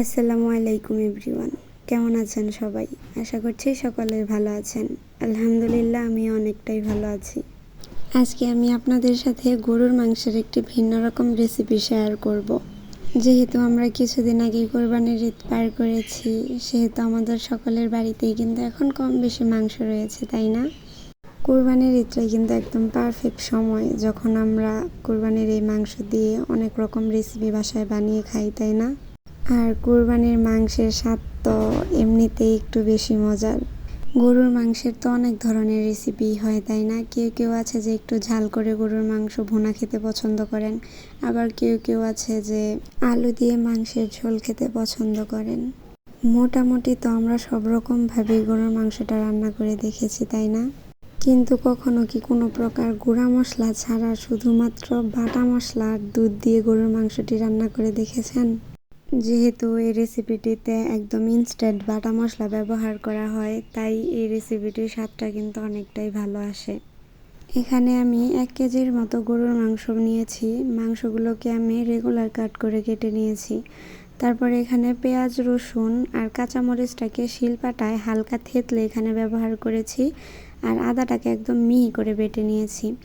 আসসালামু আলাইকুম এভরিওয়ান। কেমন আছেন সবাই? আশা করছি সকলের ভালো আছেন। আলহামদুলিল্লাহ, আমি অনেকটাই ভালো আছি। আজকে আমি আপনাদের সাথে গরুর মাংসের একটি ভিন্ন রকম রেসিপি শেয়ার করব। যেহেতু আমরা কিছুদিন আগেই কোরবানির ঈদ পার করেছি, সেহেতু আমাদের সকলের বাড়িতেই কিন্তু এখন কম বেশি মাংস রয়েছে, তাই না? কোরবানির ঈদটাই কিন্তু একদম পারফেক্ট সময়, যখন আমরা কোরবানির এই মাংস দিয়ে অনেক রকম রেসিপি বাসায় বানিয়ে খাই, তাই না? আর কোরবানির মাংসের স্বাদ তো এমনিতেই একটু বেশি মজার। গরুর মাংসের তো অনেক ধরনের রেসিপি হয়, তাই না? কেউ কেউ আছে যে একটু ঝাল করে গরুর মাংস ভুনা খেতে পছন্দ করেন, আবার কেউ কেউ আছে যে আলু দিয়ে মাংসের ঝোল খেতে পছন্দ করেন। মোটামুটি তো আমরা সব রকমভাবেই গরুর মাংসটা রান্না করে দেখেছি, তাই না? কিন্তু কখনো কি কোনো প্রকার গুঁড়া মশলা ছাড়া শুধুমাত্র বাটা মশলা আর দুধ দিয়ে গরুর মাংসটি রান্না করে দেখেছেন? যেহেতু এই রেসিপিটিতে একদম ইনস্ট্যান্ট বাটা মশলা ব্যবহার করা হয়, তাই এই রেসিপিটির স্বাদটা কিন্তু অনেকটাই ভালো আসে। এখানে আমি এক কেজির মতো গরুর মাংস নিয়েছি। মাংসগুলোকে আমি রেগুলার কাট করে কেটে নিয়েছি। তারপরে এখানে পেঁয়াজ, রসুন আর কাঁচামরিচটাকে শিলপাটায় হালকা থেতলে এখানে ব্যবহার করেছি আর আদাটাকে একদম মিহি করে বেটে নিয়েছি।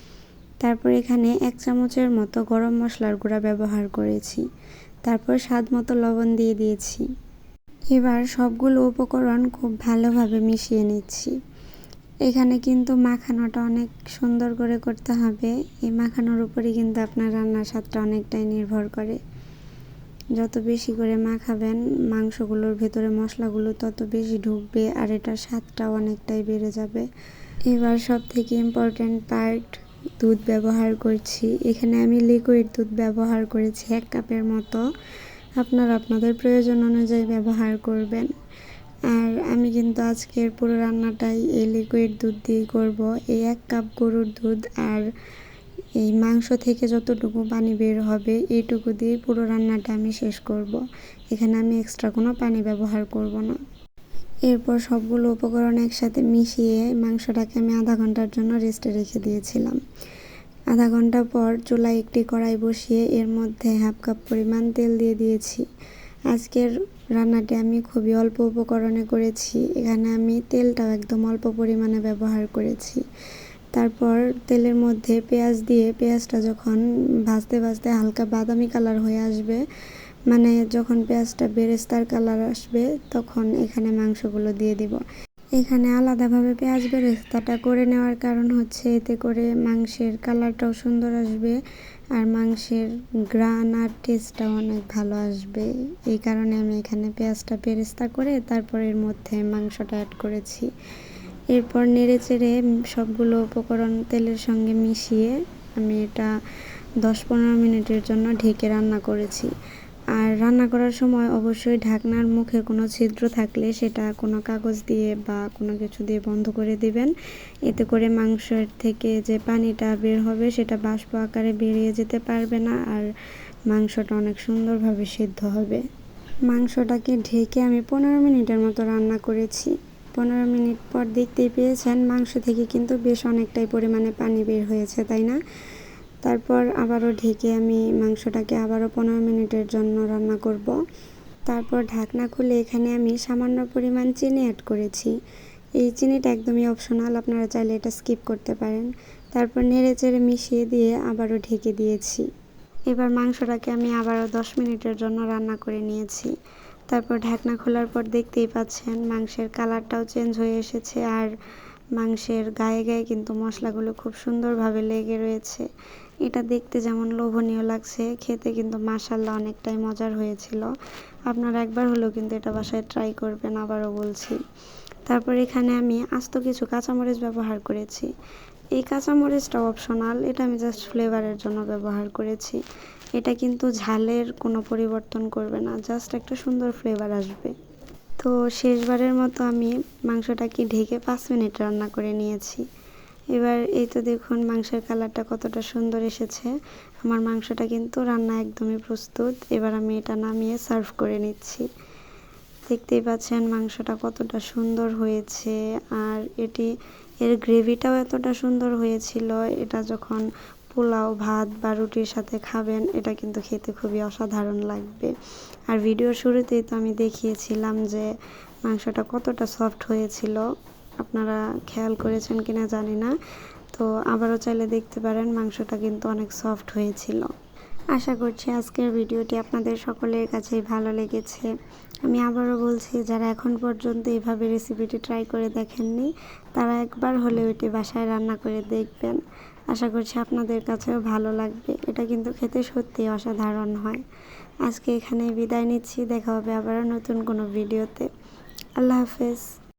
তারপর এখানে এক চামচের মতো গরম মশলার গুঁড়া ব্যবহার করেছি। তারপর স্বাদ মতো লবণ দিয়ে দিয়েছি। এবার সবগুলো উপকরণ খুব ভালোভাবে মিশিয়ে নিচ্ছি। এখানে কিন্তু মাখানোটা অনেক সুন্দর করে করতে হবে। এই মাখানোর উপরই কিন্তু আপনার রান্নার স্বাদটা অনেকটাই নির্ভর করে। যত বেশি করে মাখাবেন, মাংসগুলোর ভেতরে মশলাগুলো তত বেশি ঢুকবে আর এটার স্বাদটাও অনেকটাই বেড়ে যাবে। এবার সব থেকে ইম্পর্ট্যান্ট পার্ট দুধ ব্যবহার করছি। এখানে আমি লিকুইড দুধ ব্যবহার করেছি এক কাপের মতো। আপনারা আপনাদের প্রয়োজন অনুযায়ী ব্যবহার করবেন। আর আমি কিন্তু আজকের পুরো রান্নাটাই এই লিকুইড দুধ দিয়েই করব। এই এক কাপ গরুর দুধ আর এই মাংস থেকে যতটুকু পানি বের হবে, এইটুকু দিয়ে পুরো রান্নাটা আমি শেষ করব। এখানে আমি এক্সট্রা কোনো পানি ব্যবহার করব না। এরপর সবগুলো উপকরণ একসাথে মিশিয়ে মাংসটাকে আমি আধা ঘণ্টার জন্য রেস্টে রেখে দিয়েছিলাম। আধা ঘণ্টা পর চুলায় একটি কড়াই বসিয়ে এর মধ্যে হাফ কাপ পরিমাণ তেল দিয়ে দিয়েছি। আজকের রান্নাটি আমি খুবই অল্প উপকরণে করেছি। এখানে আমি তেলটাও একদম অল্প পরিমাণে ব্যবহার করেছি। তারপর তেলের মধ্যে পেঁয়াজ দিয়ে, পেঁয়াজটা যখন ভাজতে ভাজতে হালকা বাদামি কালার হয়ে আসবে মানে যখন পেঁয়াজটা বেরেস্তার কালার আসবে, তখন এখানে মাংসগুলো দিয়ে দিব। এখানে আলাদাভাবে পেঁয়াজ বেরেস্তাটা করে নেওয়ার কারণ হচ্ছে এতে করে মাংসের কালারটাও সুন্দর আসবে আর মাংসের গ্রান আর টেস্টটাও অনেক ভালো আসবে। এই কারণে আমি এখানে পেঁয়াজটা বেরেস্তা করে তারপর এর মধ্যে মাংসটা অ্যাড করেছি। এরপর নেড়ে চেড়ে সবগুলো উপকরণ তেলের সঙ্গে মিশিয়ে আমি এটা দশ পনেরো মিনিটের জন্য ঢেকে রান্না করেছি। আর রান্না করার সময় অবশ্যই ঢাকনার মুখে কোনো ছিদ্র থাকলে সেটা কোনো কাগজ দিয়ে বা কোনো কিছু দিয়ে বন্ধ করে দিবেন। এতে করে মাংসের থেকে যে পানিটা বের হবে সেটা বাষ্প আকারে বেরিয়ে যেতে পারবে না আর মাংসটা অনেক সুন্দরভাবে সিদ্ধ হবে। মাংসটাকে ঢেকে আমি পনেরো মিনিটের মতো রান্না করেছি। পনেরো মিনিট পর দেখতেই পেয়েছেন মাংস থেকে কিন্তু বেশ অনেকটাই পরিমাণে পানি বের হয়েছে, তাই না? তারপর আবারও ঢেকে আমি মাংসটাকে আবারও পনেরো মিনিটের জন্য রান্না করব। তারপর ঢাকনা খুলে এখানে আমি সামান্য পরিমাণ চিনি অ্যাড করেছি। এই চিনিটা একদমই অপশনাল আপনারা চাইলে এটা স্কিপ করতে পারেন। তারপর নেড়ে চেড়ে মিশিয়ে দিয়ে আবারও ঢেকে দিয়েছি। এবার মাংসটাকে আমি আবারও দশ মিনিটের জন্য রান্না করে নিয়েছি। তারপর ঢাকনা খোলার পর দেখতেই পাচ্ছেন, মাংসের কালারটাও চেঞ্জ হয়ে এসেছে আর মাংসের গায়ে গায়ে কিন্তু মশলাগুলো খুব সুন্দরভাবে লেগে রয়েছে। এটা দেখতে যেমন লোভনীয় লাগছে, খেতে কিন্তু মাসাল্লাহ অনেকটাই মজার হয়েছিল। আপনারা একবার হলেও কিন্তু এটা বাসায় ট্রাই করবেন, আবারও বলছি। তারপর এখানে আমি আস্ত কিছু কাঁচামরিচ ব্যবহার করেছি। এই কাঁচামরিচটা অপশনাল এটা আমি জাস্ট ফ্লেভারের জন্য ব্যবহার করেছি। এটা কিন্তু ঝালের কোনো পরিবর্তন করবে না জাস্ট একটা সুন্দর ফ্লেভার আসবে। তো শেষবারের মতো আমি মাংসটাকে ঢেকে পাঁচ মিনিট রান্না করে নিয়েছি। এবার এই তো দেখুন মাংসের কালারটা কতটা সুন্দর এসেছে। আমার মাংসটা কিন্তু রান্না একদমই প্রস্তুত। এবার আমি এটা নামিয়ে সার্ভ করে নিচ্ছি। দেখতেই পাচ্ছেন মাংসটা কতটা সুন্দর হয়েছে। আর এটি, এর গ্রেভিটাও এতটা সুন্দর হয়েছিল। এটা যখন পোলাও, ভাত বা রুটির সাথে খাবেন, এটা কিন্তু খেতে খুবই অসাধারণ লাগবে। আর ভিডিওর শুরুতেই তো আমি দেখিয়েছিলাম যে মাংসটা কতটা সফট হয়েছিল। আপনারা খেয়াল করেছেন কিনা জানি না। তো আবারও চাইলে দেখতে পারেন, মাংসটা কিন্তু অনেক সফট হয়েছিল। আশা করছি আজকের ভিডিওটি আপনাদের সকলের কাছেই ভালো লেগেছে। আমি আবারও বলছি, যারা এখন পর্যন্ত এইভাবে রেসিপিটি ট্রাই করে দেখেননি, তারা একবার হলেও এটি বাসায় রান্না করে দেখবেন। আশা করছি আপনাদের কাছেও ভালো লাগবে। এটা কিন্তু খেতে সত্যিই অসাধারণ হয়। আজকে এখানে বিদায় নিচ্ছি। দেখা হবে আবারও নতুন কোনো ভিডিওতে। আল্লাহ হাফেজ।